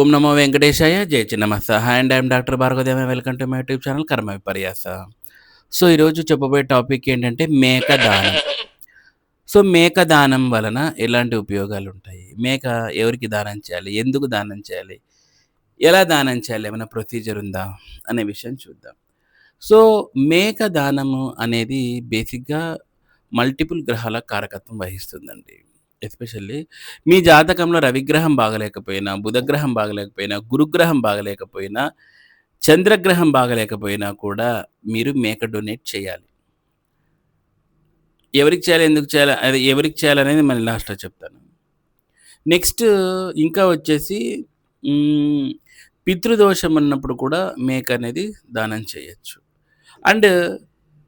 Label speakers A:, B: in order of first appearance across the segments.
A: ఓం నమో వెంకటేశాయ. జై Chinnamasta. Hi and I'm doctor Bhargavadeva. Welcome to my YouTube channel కర్మ విపర్యాస సో ఈరోజు చెప్పబోయే టాపిక్ ఏంటంటే మేక దానం సో మేక దానం వలన ఎలాంటి ఉపయోగాలు ఉంటాయి? మేక ఎవరికి దానం చేయాలి? ఎందుకు దానం చేయాలి? ఎలా దానం చేయాలి? ఏమైనా ప్రొసీజర్ ఉందా? అనే విషయం చూద్దాం. సో మేక దానము అనేది బేసిక్గా మల్టిపుల్ గ్రహాల కారకత్వం వహిస్తుందండి. ఎస్పెషల్లీ మీ జాతకంలో రవిగ్రహం బాగలేకపోయినా బుధగ్రహం బాగలేకపోయినా గురుగ్రహం బాగలేకపోయినా చంద్రగ్రహం బాగలేకపోయినా కూడా మీరు మేక డొనేట్ చేయాలి. ఎవరికి చేయాలి ఎందుకు చేయాలి అది ఎవరికి చేయాలనేది మళ్ళీ లాస్ట్లో చెప్తాను. నెక్స్ట్ ఇంకా వచ్చేసి పితృదోషం అన్నప్పుడు కూడా మేక అనేది దానం చేయొచ్చు. అండ్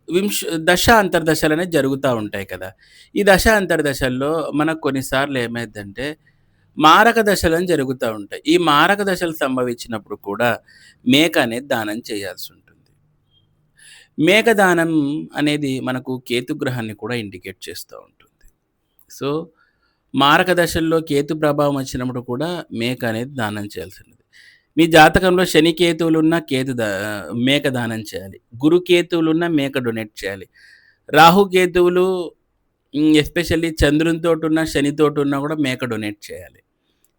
A: వింశ దశ అంతర్దశలు అనేది జరుగుతూ ఉంటాయి కదా. ఈ దశ అంతర్దశల్లో మనకు కొన్నిసార్లు ఏమైందంటే మారక దశలు అని జరుగుతూ ఉంటాయి. ఈ మారక దశలు సంభవించినప్పుడు కూడా మేక అనేది దానం చేయాల్సి ఉంటుంది. మేక దానం అనేది మనకు కేతుగ్రహాన్ని కూడా ఇండికేట్ చేస్తూ ఉంటుంది. సో మారక దశల్లో కేతు ప్రభావం వచ్చినప్పుడు కూడా మేక అనేది దానం చేయాల్సి ఉంటుంది. మీ జాతకంలో శని కేతువులున్న కేతు మేక దానం చేయాలి. గురు కేతువులున్న మేక డొనేట్ చేయాలి. రాహు కేతువులు ఎస్పెషల్లీ చంద్రునితో ఉన్న శనితో ఉన్న కూడా మేక డొనేట్ చేయాలి.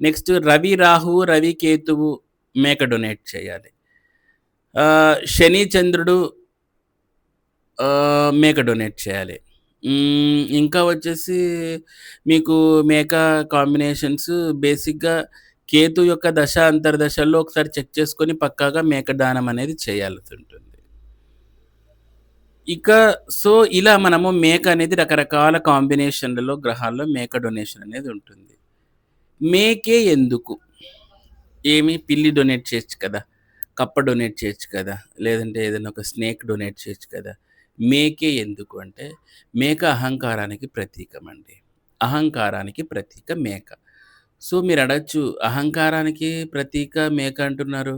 A: నెక్స్ట్ రవి రాహు రవి కేతువు మేక డొనేట్ చేయాలి. శని చంద్రుడు మేక డొనేట్ చేయాలి. ఇంకా వచ్చేసి మీకు మేక కాంబినేషన్స్ బేసిక్గా కేతు యొక్క దశ అంతర్దశల్లో ఒకసారి చెక్ చేసుకొని పక్కాగా మేకదానం అనేది చేయాల్సి ఉంటుంది. ఇక సో ఇలా మనము మేక అనేది రకరకాల కాంబినేషన్లలో గ్రహాల్లో మేక డొనేషన్ అనేది ఉంటుంది. మేకే ఎందుకు? ఏమి? పిల్లి డొనేట్ చేయొచ్చు కదా. కప్ప డొనేట్ చేయొచ్చు కదా. లేదంటే ఏదైనా ఒక స్నేక్ డొనేట్ చేయొచ్చు కదా. మేకే ఎందుకు అంటే మేక అహంకారానికి ప్రతీకం అండి అహంకారానికి ప్రతీక మేక. సో మీరు అడగచ్చు అహంకారానికి ప్రతీక మేక అంటున్నారు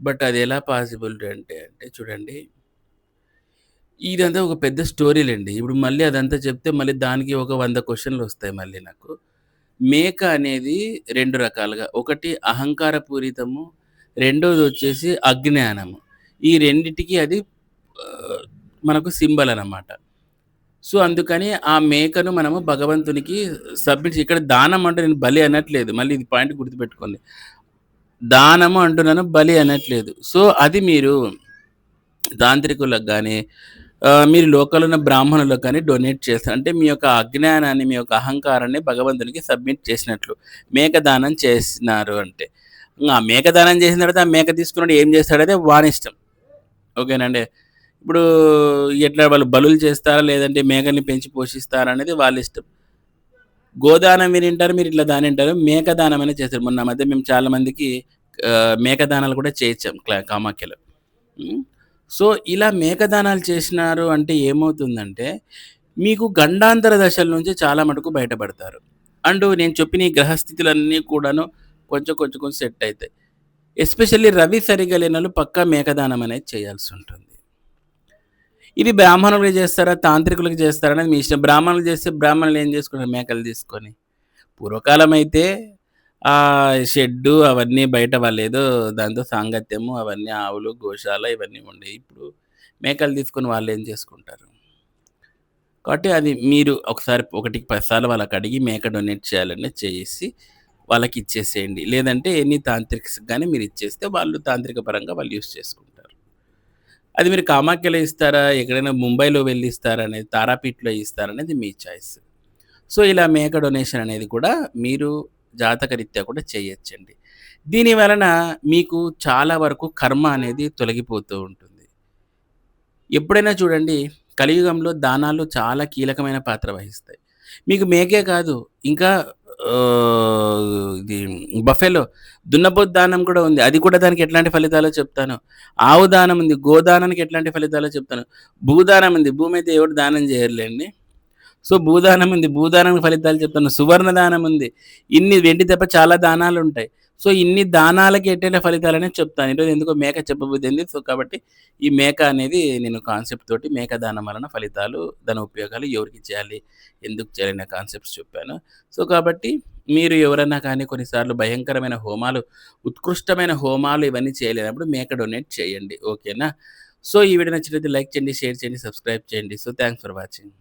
A: బట్ అది ఎలా పాసిబుల్ అంటే అంటే చూడండి. ఇదంతా ఒక పెద్ద స్టోరీలండి. ఇప్పుడు మళ్ళీ అదంతా చెప్తే మళ్ళీ దానికి ఒక వంద క్వశ్చన్లు వస్తాయి మళ్ళీ నాకు. మేక అనేది రెండు రకాలుగా. ఒకటి అహంకారపూరితము రెండోది వచ్చేసి అజ్ఞానము. ఈ రెండిటికి అది మనకు సింబల్ అన్నమాట సో అందుకని ఆ మేకను మనము భగవంతునికి సబ్మిట్ ఇక్కడ దానం అంటే నేను బలి అనట్లేదు మళ్ళీ ఇది పాయింట్ గుర్తుపెట్టుకోండి. దానము అంటున్నాను బలి అనట్లేదు. సో అది మీరు తాంత్రికులకు కానీ మీరు లోకల్ ఉన్న బ్రాహ్మణులకు కానీ డొనేట్ చేస్తారు. అంటే మీ యొక్క అజ్ఞానాన్ని మీ యొక్క అహంకారాన్ని భగవంతునికి సబ్మిట్ చేసినట్లు. మేక దానం చేసినారు అంటే. ఇంకా ఆ మేక దానం చేసిన తర్వాత ఆ మేక తీసుకున్నాడు ఏం చేస్తాడైతే వాని ఇష్టం. ఓకేనండి ఇప్పుడు ఎట్లా వాళ్ళు బలులు చేస్తారా లేదంటే మేకల్ని పెంచి పోషిస్తారా అనేది వాళ్ళ ఇష్టం. గోదానం మీరు వింటారు మీరు ఇట్లా దాని వింటారు. మేక దానం అనేది చేస్తారు. మొన్న మధ్య మేము చాలా మందికి మేక దానాలు కూడా చేయించాం క్లా కామాఖ్యలో. సో ఇలా మేకదానాలు చేసినారు అంటే ఏమవుతుందంటే మీకు గండాంతర దశల నుంచి చాలా మటుకు బయటపడతారు. అండ్ నేను చెప్పిన ఈ గ్రహస్థితులన్నీ కూడాను కొంచెం కొంచెం కొంచెం సెట్ అవుతాయి. ఎస్పెషల్లీ రవి సరిగా లేని పక్కా మేకదానం అనేది చేయాల్సి ఉంటుంది. ఇది బ్రాహ్మణులకు చేస్తారా తాంత్రికులకు చేస్తారా అనేది మీ ఇష్టం. బ్రాహ్మణులు చేస్తే బ్రాహ్మణులు ఏం చేసుకుంటారు? మేకలు తీసుకొని. పూర్వకాలం అయితే ఆ షెడ్డు అవన్నీ బయట వాళ్ళు ఏదో దాంతో సాంగత్యము అవన్నీ ఆవులు గోశాల ఇవన్నీ ఉండే ఇప్పుడు మేకలు తీసుకొని వాళ్ళు ఏం చేసుకుంటారు? కాబట్టి అది మీరు ఒకసారి ఒకటికి పదిసార్లు వాళ్ళకి అడిగి మేక డొనేట్ చేయాలని చేసి వాళ్ళకి ఇచ్చేసేయండి. లేదంటే ఎన్ని తాంత్రిక్స్ కానీ మీరు ఇచ్చేస్తే వాళ్ళు తాంత్రిక పరంగా వాళ్ళు యూస్ చేసుకుంటారు. అది మీరు కామాఖ్యలో ఇస్తారా? ఎక్కడైనా ముంబైలో వెళ్ళి ఇస్తారా అనేది తారాపీఠలో ఇస్తారా అనేది మీ చాయిస్ సో ఇలా మేక డొనేషన్ అనేది కూడా మీరు జాతకరీత్యా కూడా చేయొచ్చండి. దీని వలన మీకు చాలా వరకు కర్మ అనేది తొలగిపోతూ ఉంటుంది. ఎప్పుడైనా చూడండి కలియుగంలో దానాలు చాలా కీలకమైన పాత్ర వహిస్తాయి. మీకు మేకే కాదు ఇంకా ఇది బఫెలో దున్నపోతు దానం కూడా ఉంది. అది కూడా దానికి ఎట్లాంటి ఫలితాలో చెప్తాను? ఆవు దానం ఉంది గోదానానికి ఎట్లాంటి ఫలితాలో చెప్తాను? భూదానం ఉంది భూమి అయితే ఎవడు దానం చేయలేండి సో భూదానం ఉంది భూదానం ఫలితాలు చెప్తాను. సువర్ణ దానం ఉంది. ఇన్ని వెండి తప్ప చాలా దానాలు ఉంటాయి సో ఇన్ని దానాలకి ఎట్టే ఫలితాలు అనేది చెప్తాను ఈరోజు ఎందుకో మేక చెప్పబోతుంది సో కాబట్టి ఈ మేక అనేది నేను కాన్సెప్ట్ తోటి మేక దానం వలన ఫలితాలు దాని ఉపయోగాలు ఎవరికి చేయాలి ఎందుకు చేయాలి అనే కాన్సెప్ట్స్ చెప్పాను సో కాబట్టి మీరు ఎవరైనా కానీ కొన్నిసార్లు భయంకరమైన హోమాలు, ఉత్కృష్టమైన హోమాలు ఇవన్నీ చేయలేనప్పుడు మేక డొనేట్ చేయండి. ఓకేనా? సో, ఈ వీడియో నచ్చినట్లయితే లైక్ చేయండి, షేర్ చేయండి, సబ్స్క్రైబ్ చేయండి. So, thanks for watching.